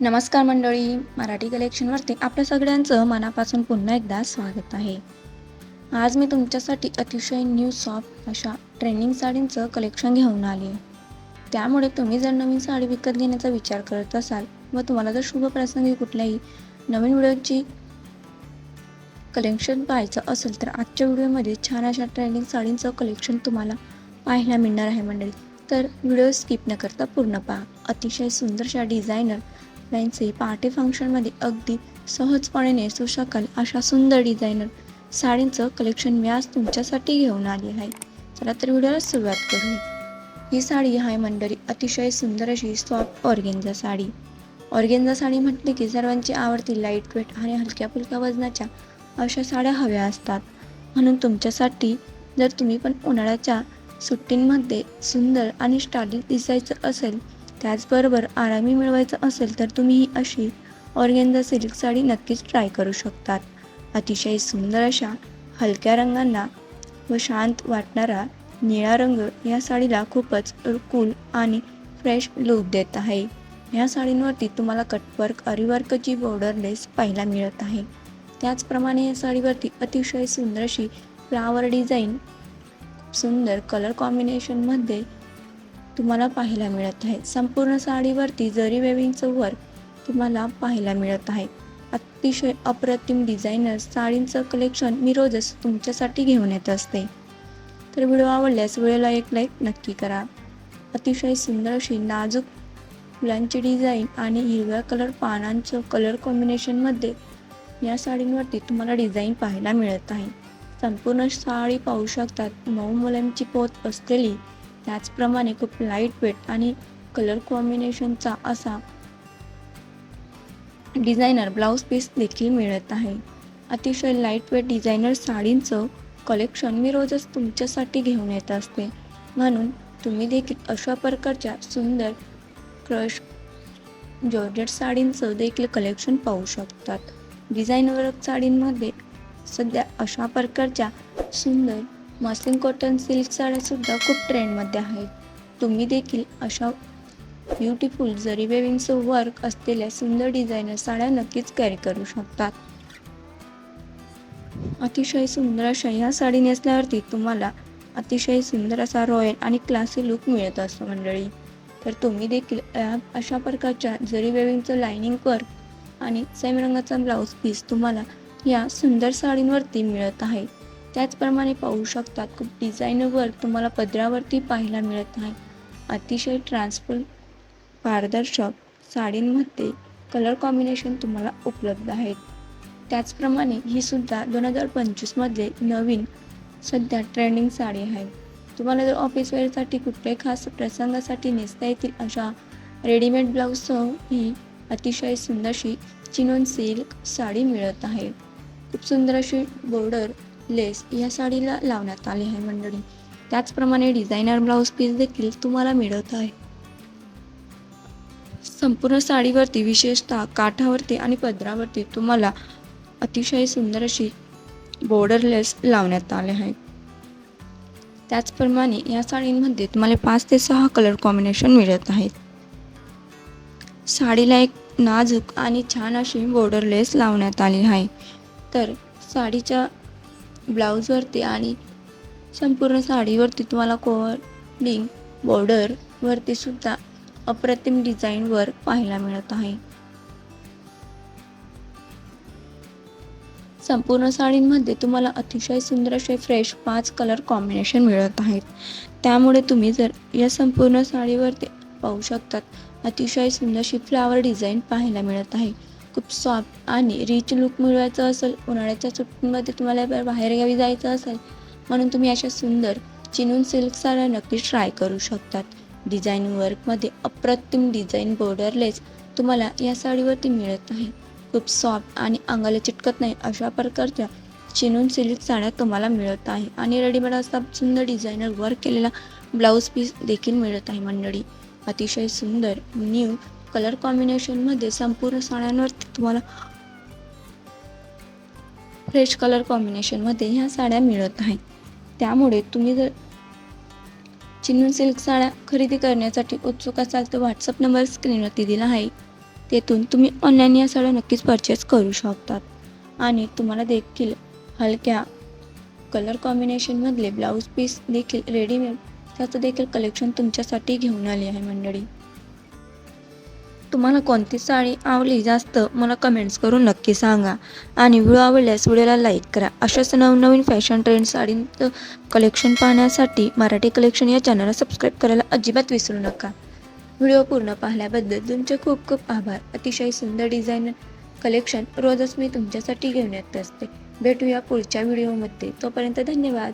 नमस्कार मंडळी मराठी कलेक्शनवरती आपल्या सगळ्यांचं मनापासून पुन्हा एकदा स्वागत आहे. आज मी तुमच्यासाठी अतिशय न्यू सॉफ्ट अशा ट्रेंडिंग साडींचं कलेक्शन घेऊन आले त्यामुळे तुम्ही जर नवीन साडी विकत घेण्याचा विचार करत असाल व तुम्हाला जर शुभ प्रसंगी कुठल्याही नवीन व्हिडिओची कलेक्शन पाहायचं असेल तर आजच्या व्हिडिओमध्ये छान अशा ट्रेंडिंग साडींचं कलेक्शन तुम्हाला पाहायला मिळणार आहे मंडळी. तर व्हिडिओ स्किप न करता पूर्ण पहा. अतिशय सुंदरशा डिझायनर फॅन्सी पार्टी फंक्शनमध्ये अगदी सहजपणे नेसू शकाल अशा सुंदर डिझायनर साडींचं कलेक्शन मी आज तुमच्यासाठी घेऊन आली आहे. चला तर व्हिडिओला सुरुवात करू ही साडी आहे मंडळी अतिशय सुंदर अशी soft organza sari. Organza sari म्हटली की सर्वांची आवडती लाइट वेट आणि हलक्या फुलक्या वजनाच्या अशा साड्या हव्या असतात. म्हणून तुमच्यासाठी जर तुम्ही पण उन्हाळ्याच्या सुट्टींमध्ये सुंदर आणि स्टायलिश दिसायचं असेल त्याचबरोबर आरामी मिळवायचं असेल तर तुम्ही ही अशी ऑर्गेन्झा सिल्क साडी नक्कीच ट्राय करू शकतात. अतिशय सुंदर अशा हलक्या रंगांना व शांत वाटणारा निळा रंग या साडीला खूपच कूल आणि फ्रेश लुक देत आहे. या साडींवरती तुम्हाला कटवर्क अरिवर्कची बॉर्डर लेस पाहायला मिळत आहे. त्याचप्रमाणे या साडीवरती अतिशय सुंदर अशी फ्लावर डिझाईन सुंदर कलर कॉम्बिनेशनमध्ये तुम्हाला पाहायला मिळत आहे. संपूर्ण साडीवरती जरी वेविंगचं वर्क तुम्हाला पाहायला मिळत आहे. अतिशय अप्रतिम डिझायनर साडींचं कलेक्शन मी रोजच तुमच्यासाठी घेऊन येत असते. तर व्हिडिओ आवडल्यास व्हिडिओला एक लाईक नक्की करा. अतिशय सुंदर अशी नाजूक फुलांची डिझाईन आणि हिरव्या कलर पानांचं कलर कॉम्बिनेशनमध्ये या साडींवरती तुम्हाला डिझाईन पाहायला मिळत आहे. संपूर्ण साडी पाहू शकतात मऊ मुलांची पोत असलेली त्याचप्रमाणे खूप लाइट वेट आणि कलर कॉम्बिनेशनचा असा डिझायनर ब्लाऊज पीस देखील मिळत आहे. अतिशय लाइट वेट डिझायनर साडींचं कलेक्शन मी रोजच तुमच्यासाठी घेऊन येत असते. म्हणून तुम्ही देखील अशा प्रकारच्या सुंदर क्रश जॉर्जेट साडींचं देखील कलेक्शन पाहू शकतात. डिझाईन वर्क साडींमध्ये सध्या अशा प्रकारच्या सुंदर मस्लिन कॉटन सिल्क साड्यासुद्धा खूप ट्रेंडमध्ये आहेत. तुम्ही देखील अशा ब्युटिफुल जरी वेविंगचं वर्क असलेल्या सुंदर डिझायनर साड्या नक्कीच कॅरी करू शकतात. अतिशय सुंदर अशा ह्या साडी नेसल्यावरती तुम्हाला अतिशय सुंदर असा रॉयल आणि क्लासी लुक मिळत असतो मंडळी. तर तुम्ही देखील या अशा प्रकारच्या जरी वेविंगचं लायनिंग वर्क आणि सेम रंगाचा ब्लाऊज पीस तुम्हाला या सुंदर साडींवरती मिळत आहे. त्याचप्रमाणे पाहू शकतात खूप डिझाईनर वर्क तुम्हाला पदरावरती पाहायला मिळत नाही. अतिशय ट्रान्सफर पारदर्शक साडींमध्ये कलर कॉम्बिनेशन तुम्हाला उपलब्ध आहेत. त्याचप्रमाणे ही सुद्धा दोन हजार पंचवीसमध्ये नवीन सध्या ट्रेंडिंग साडी आहे. तुम्हाला जर ऑफिस वेअरसाठी कुठल्याही खास प्रसंगासाठी नेसता येतील अशा रेडीमेड ब्लाऊजसह ही अतिशय सुंदरशी चिनोन सिल्क साडी मिळत आहे. खूप सुंदर अशी बॉर्डर लेस या साडीला लावण्यात आली आहे मंडळी. त्याचप्रमाणे डिझायनर ब्लाऊज पीस देखील तुम्हाला मिळत आहे. संपूर्ण साडीवरती विशेषतः काठावरती आणि पदरावरती तुम्हाला अतिशय सुंदर अशी बॉर्डर लेस लावण्यात आले आहे. त्याचप्रमाणे या साडींमध्ये तुम्हाला पाच ते सहा कलर कॉम्बिनेशन मिळत आहेत. साडीला एक नाजूक आणि छान अशी बॉर्डर लेस लावण्यात आली आहे. तर साडीच्या ब्लाऊजवरती आणि संपूर्ण साडीवरती तुम्हाला कोवर्डिंग बॉर्डरवरती सुद्धा अप्रतिम डिझाईन वर्क पाहायला मिळत आहे. संपूर्ण साडींमध्ये तुम्हाला अतिशय सुंदर असे फ्रेश पाच कलर कॉम्बिनेशन मिळत आहेत. त्यामुळे तुम्ही जर या संपूर्ण साडीवरती पाहू शकतात अतिशय सुंदर अशी फ्लावर डिझाईन पाहायला मिळत आहे. खूप सॉफ्ट आणि रिच लुक मिळवायचं असेल उन्हाळ्याच्या सुट्टीमध्ये तुम्हाला बाहेरगावी बाहेर जायचं असेल म्हणून तुम्ही अशा सुंदर चिनून सिल्क साड्या नक्की ट्राय करू शकतात. डिझाईन वर्कमध्ये अप्रतिम डिझाईन बॉर्डरलेस तुम्हाला या साडीवरती मिळत आहे खूप सॉफ्ट आणि अंगाला चिटकत नाही अशा प्रकारच्या चिनून सिल्क साड्या तुम्हाला मिळत आहे. आणि रेडीमेड असा सुंदर डिझायनर वर्क केलेला ब्लाऊज पीस देखील मिळत आहे मंडळी. अतिशय सुंदर न्यू कलर कॉम्बिनेशनमध्ये संपूर्ण साड्यांवरती तुम्हाला फ्रेश कलर कॉम्बिनेशनमध्ये ह्या साड्या मिळत आहेत त्यामुळे तुम्ही जर चिन्नून सिल्क साड्या खरेदी करण्यासाठी उत्सुक असाल तर व्हॉट्सअप नंबर स्क्रीनवरती दिला आहे. तेथून तुम्ही ऑनलाईन या साड्या नक्कीच परचेस करू शकतात. आणि तुम्हाला देखील हलक्या कलर कॉम्बिनेशनमधले ब्लाऊज पीस देखील रेडीमेड त्याचं देखील कलेक्शन तुमच्यासाठी घेऊन आले आहे मंडळी. तुम्हाला कोणती साडी आवडली जास्त मला कमेंट्स करून नक्की सांगा. आणि व्हिडिओ आवडल्यास व्हिडिओला लाईक करा. अशाच नवनवीन फॅशन ट्रेंड साडींचं कलेक्शन पाहण्यासाठी मराठी कलेक्शन या चॅनलला सबस्क्राईब करायला अजिबात विसरू नका. व्हिडिओ पूर्ण पाहिल्याबद्दल तुमचे खूप खूप आभार. अतिशय सुंदर डिझाईन कलेक्शन रोजच मी तुमच्यासाठी घेऊन येत असते. भेटूया पुढच्या व्हिडिओमध्ये तोपर्यंत धन्यवाद.